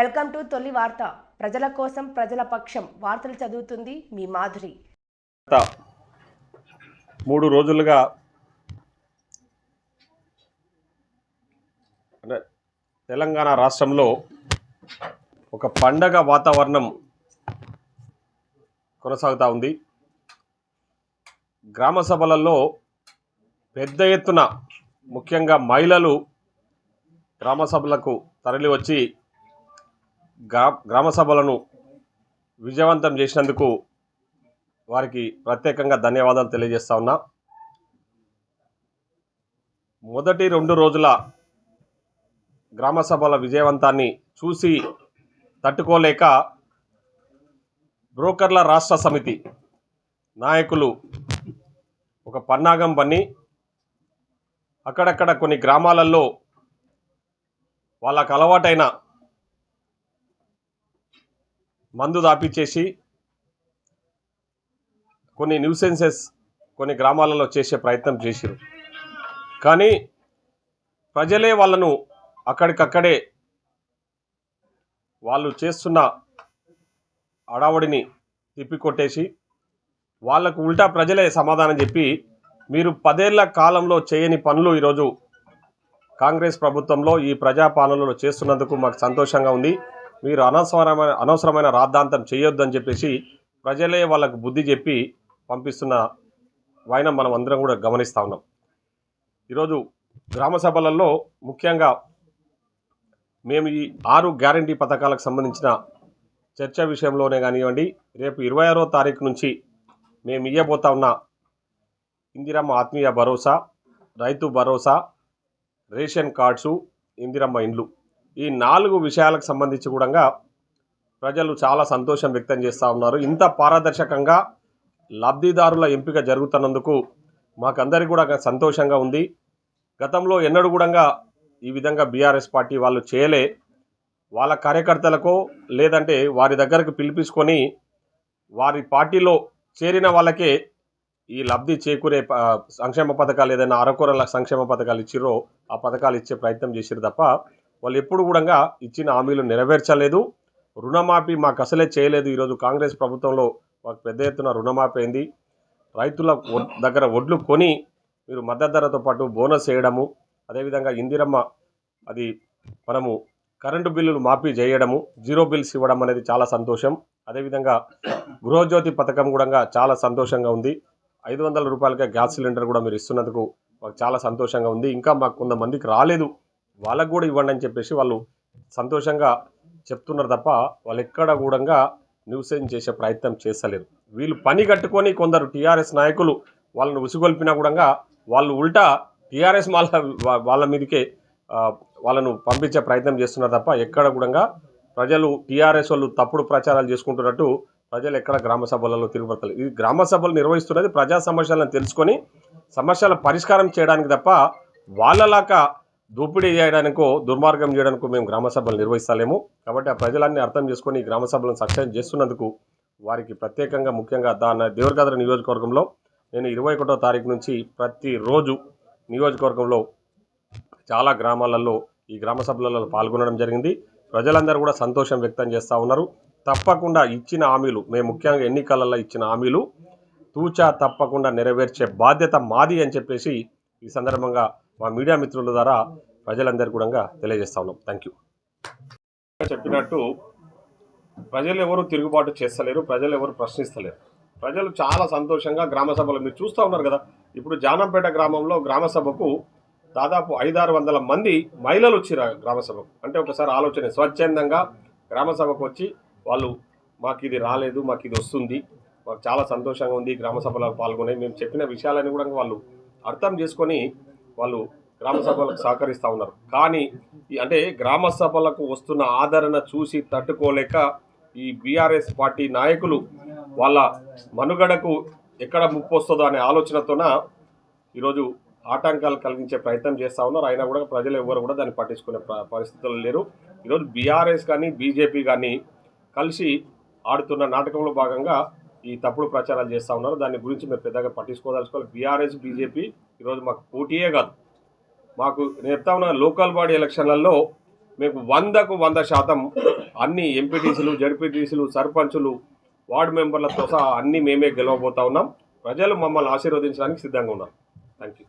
Welcome to తొలి వార్త. ప్రజల కోసం ప్రజల పక్షం వార్తలు చదువుతుంది మీ మాధురి. మూడు రోజులుగా తెలంగాణ రాష్ట్రంలో ఒక పండగ వాతావరణం కొనసాగుతూ ఉంది. గ్రామ సభలలో పెద్ద ఎత్తున ముఖ్యంగా మహిళలు గ్రామ సభలకు తరలివచ్చి గ్రా గ్రామ సభలను విజయవంతం చేసినందుకు వారికి ప్రత్యేకంగా ధన్యవాదాలు తెలియజేస్తా ఉన్నా. మొదటి రెండు రోజుల గ్రామ సభల విజయవంతాన్ని చూసి తట్టుకోలేక బ్రోకర్ల రాష్ట్ర సమితి నాయకులు ఒక పన్నాగం పన్ని అక్కడక్కడ కొన్ని గ్రామాలలో వాళ్ళకు అలవాటైన మందు దాపిచ్చేసి కొన్ని న్యూసెన్సెస్ కొన్ని గ్రామాలలో చేసే ప్రయత్నం చేసిరు కానీ ప్రజలే వాళ్ళను అక్కడికక్కడే వాళ్ళు చేస్తున్న అడావడిని తిప్పికొట్టేసి వాళ్ళకు ఉల్టా ప్రజలే సమాధానం చెప్పి మీరు పదేళ్ళ కాలంలో చేయని పనులు ఈరోజు కాంగ్రెస్ ప్రభుత్వంలో ఈ ప్రజాపాలనలో చేస్తున్నందుకు మాకు సంతోషంగా ఉంది. మీరు అనవసరమైన అనవసరమైన రాద్ధాంతం చేయొద్దని చెప్పేసి ప్రజలే వాళ్ళకు బుద్ధి చెప్పి పంపిస్తున్న వైనం మనం అందరం కూడా గమనిస్తూ ఉన్నాం. ఈరోజు గ్రామ సభలలో ముఖ్యంగా మేము ఈ ఆరు గ్యారంటీ పథకాలకు సంబంధించిన చర్చ విషయంలోనే కానివ్వండి రేపు ఇరవై ఆరో తారీఖు నుంచి మేము ఇయ్యబోతా ఉన్న ఇందిరమ్మ ఆత్మీయ భరోసా రైతు భరోసా రేషన్ కార్డ్సు ఇందిరమ్మ ఇండ్లు. ఈ నాలుగు విషయాలకు సంబంధించి కూడా ప్రజలు చాలా సంతోషం వ్యక్తం చేస్తూ ఉన్నారు. ఇంత పారదర్శకంగా లబ్ధిదారుల ఎంపిక జరుగుతున్నందుకు మాకందరికీ కూడా సంతోషంగా ఉంది. గతంలో ఎన్నడూ కూడా ఈ విధంగా బీఆర్ఎస్ పార్టీ వాళ్ళు చేయలే. వాళ్ళ కార్యకర్తలకో లేదంటే వారి దగ్గరకు పిలిపించుకొని వారి పార్టీలో చేరిన వాళ్ళకే ఈ లబ్ధి చేకూరే ప- సంక్షేమ పథకాలు ఏదైనా అరకొరల సంక్షేమ పథకాలు ఇచ్చిరో ఆ పథకాలు ఇచ్చే ప్రయత్నం చేసిరు తప్ప వాళ్ళు ఎప్పుడు కూడా ఇచ్చిన హామీలు నెరవేర్చలేదు. రుణమాఫీ మాకు అసలే చేయలేదు. ఈరోజు కాంగ్రెస్ ప్రభుత్వంలో మాకు పెద్ద ఎత్తున రుణమాఫీ అయింది. రైతుల దగ్గర ఒడ్లు కొని మీరు మద్దతు ధరతో పాటు బోనస్ వేయడము అదేవిధంగా ఇందిరమ్మ అది మనము కరెంటు బిల్లులు మాఫీ చేయడము జీరో బిల్స్ ఇవ్వడం అనేది చాలా సంతోషం. అదేవిధంగా గృహజ్యోతి పథకం కూడా చాలా సంతోషంగా ఉంది. ఐదు వందల రూపాయలకే గ్యాస్ సిలిండర్ కూడా మీరు ఇస్తున్నందుకు మాకు చాలా సంతోషంగా ఉంది. ఇంకా మాకు కొంతమందికి రాలేదు. వాళ్ళకు కూడా ఇవ్వండి అని చెప్పేసి వాళ్ళు సంతోషంగా చెప్తున్నారు తప్ప వాళ్ళు ఎక్కడ కూడా న్యూసెన్స్ చేసే ప్రయత్నం చేస్తలేరు. వీళ్ళు పని కట్టుకొని కొందరు టీఆర్ఎస్ నాయకులు వాళ్ళని ఉసిగొల్పినా కూడా వాళ్ళు ఉల్టా టీఆర్ఎస్ వాళ్ళ వాళ్ళ మీదకే వాళ్ళను పంపించే ప్రయత్నం చేస్తున్నారు తప్ప ఎక్కడ కూడా ప్రజలు టీఆర్ఎస్ వాళ్ళు తప్పుడు ప్రచారాలు చేసుకుంటున్నట్టు ప్రజలు ఎక్కడ గ్రామ సభలలో తిరుగుబడతలేదు ఇది గ్రామ సభలు నిర్వహిస్తున్నది ప్రజా సమస్యలను తెలుసుకొని సమస్యల పరిష్కారం చేయడానికి తప్ప వాళ్ళలాగా దోపిడీ చేయడానికో దుర్మార్గం చేయడానికో మేము గ్రామ సభలు నిర్వహిస్తలేము. కాబట్టి ఆ ప్రజలన్నీ అర్థం చేసుకొని ఈ గ్రామ సభలను సక్సెస్ చేస్తున్నందుకు వారికి ప్రత్యేకంగా ముఖ్యంగా దాని దేవరగద్ర నియోజకవర్గంలో నేను ఇరవై ఒకటో తారీఖు నుంచి ప్రతిరోజు నియోజకవర్గంలో చాలా గ్రామాలలో ఈ గ్రామ సభలలో పాల్గొనడం జరిగింది. ప్రజలందరూ కూడా సంతోషం వ్యక్తం చేస్తూ ఉన్నారు. తప్పకుండా ఇచ్చిన హామీలు మేము ముఖ్యంగా ఎన్నికలలో ఇచ్చిన హామీలు తూచా తప్పకుండా నెరవేర్చే బాధ్యత మాది అని చెప్పేసి ఈ సందర్భంగా మా మీడియా మిత్రుల ద్వారా ప్రజలందరికీ కూడా తెలియజేస్తా ఉన్నాం. థ్యాంక్ యూ చెప్పినట్టు ప్రజలు ఎవరు తిరుగుబాటు చేస్తలేరు ప్రజలు ఎవరు ప్రశ్నిస్తలేరు. ప్రజలు చాలా సంతోషంగా గ్రామ సభలు మీరు చూస్తూ ఉన్నారు కదా. ఇప్పుడు జానంపేట గ్రామంలో గ్రామ సభకు దాదాపు ఐదారు వందల మంది మహిళలు వచ్చిరు గ్రామసభకు గ్రామ సభకు. అంటే ఒకసారి ఆలోచన స్వచ్ఛందంగా గ్రామ సభకు వచ్చి వాళ్ళు మాకు ఇది రాలేదు మాకు ఇది వస్తుంది మాకు చాలా సంతోషంగా ఉంది గ్రామ సభలో పాల్గొని మేము చెప్పిన విషయాలని కూడా వాళ్ళు అర్థం చేసుకొని వాళ్ళు గ్రామ సభలకు సహకరిస్తూ ఉన్నారు. కానీ అంటే గ్రామ సభలకు వస్తున్న ఆదరణ చూసి తట్టుకోలేక ఈ బీఆర్ఎస్ పార్టీ నాయకులు వాళ్ళ మనుగడకు ఎక్కడ ముప్పు వస్తుందో అనే ఆలోచనతోన ఈరోజు ఆటంకాలు కలిగించే ప్రయత్నం చేస్తూ ఉన్నారు. అయినా కూడా ప్రజలు ఎవరు కూడా దాన్ని పట్టించుకునే ప- పరిస్థితులు లేరు. ఈరోజు బీఆర్ఎస్ కానీ బీజేపీ కానీ కలిసి ఆడుతున్న నాటకంలో భాగంగా ఈ తప్పుడు ప్రచారాలు చేస్తూ ఉన్నారు. దాని గురించి మేము పెద్దగా పట్టించుకోదలుచుకోవాలి. బీఆర్ఎస్ బీజేపీ ఈరోజు మాకు పోటీయే కాదు. మాకు నేను చెప్తా ఉన్న లోకల్ బాడీ ఎలక్షన్లలో మీకు వందకు వంద శాతం అన్ని ఎంపీటీసీలు జడ్పీటీసీలు సర్పంచులు వార్డు మెంబర్లతో సహా అన్నీ మేమే గెలవబోతా ఉన్నాం. ప్రజలు మమ్మల్ని ఆశీర్వదించడానికి సిద్ధంగా ఉన్నాం. Thank you